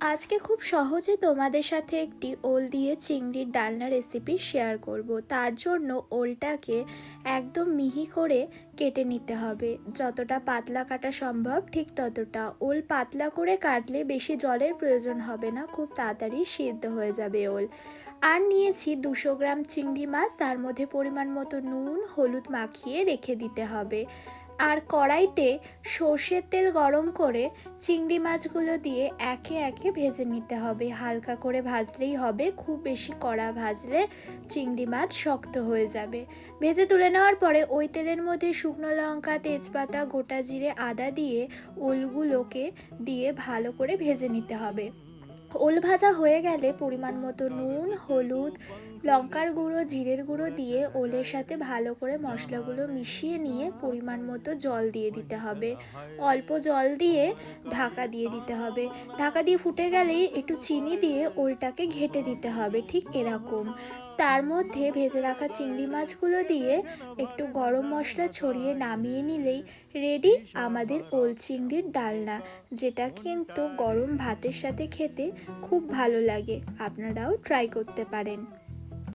আজকে খুব সহজে তোমাদের সাথে একটি ওল দিয়ে চিংড়ির ডালনা রেসিপি শেয়ার করব। তার জন্য ওলটাকে একদম মিহি করে কেটে নিতে হবে। যতটা পাতলা কাটা সম্ভব, ঠিক ততটা। ওল পাতলা করে কাটলে বেশি জলের প্রয়োজন হবে না, খুব তাড়াতাড়ি সিদ্ধ হয়ে যাবে ওল। আর নিয়েছি দুশো গ্রাম চিংড়ি মাছ, তার মধ্যে পরিমাণ মতো নুন, হলুদ মাখিয়ে রেখে দিতে হবে। আর কড়াইতে সর্ষের তেল গরম করে চিংড়ি মাছগুলো দিয়ে একে একে ভেজে নিতে হবে। হালকা করে ভাজলেই হবে, খুব বেশি কড়া ভাজলে চিংড়ি মাছ শক্ত হয়ে যাবে। ভেজে তুলে নেওয়ার পরে ওই তেলের মধ্যে শুকনো লঙ্কা, তেজপাতা, গোটা জিরে, আদা দিয়ে ওলগুলোকে দিয়ে ভালো করে ভেজে নিতে হবে। ওল ভাজা হয়ে গেলে পরিমাণ মতো নুন, হলুদ, লঙ্কার গুঁড়ো, জিরের গুঁড়ো দিয়ে ওলের সাথে ভালো করে মশলাগুলো মিশিয়ে নিয়ে পরিমাণ মতো জল দিয়ে দিতে হবে। অল্প জল দিয়ে ঢাকা দিয়ে দিতে হবে। ঢাকা দিয়ে ফুটে গেলেই একটু চিনি দিয়ে ওলটাকে ঘেটে দিতে হবে, ঠিক এরকম। তার মধ্যে ভেজে রাখা চিংড়ি মাছগুলো দিয়ে একটু গরম মশলা ছড়িয়ে নামিয়ে নিলেই রেডি আমাদের ওল চিংড়ির ডালনা, যেটা কিন্তু গরম ভাতের সাথে খেতে খুব ভালো লাগে। আপনারাও ট্রাই করতে পারেন।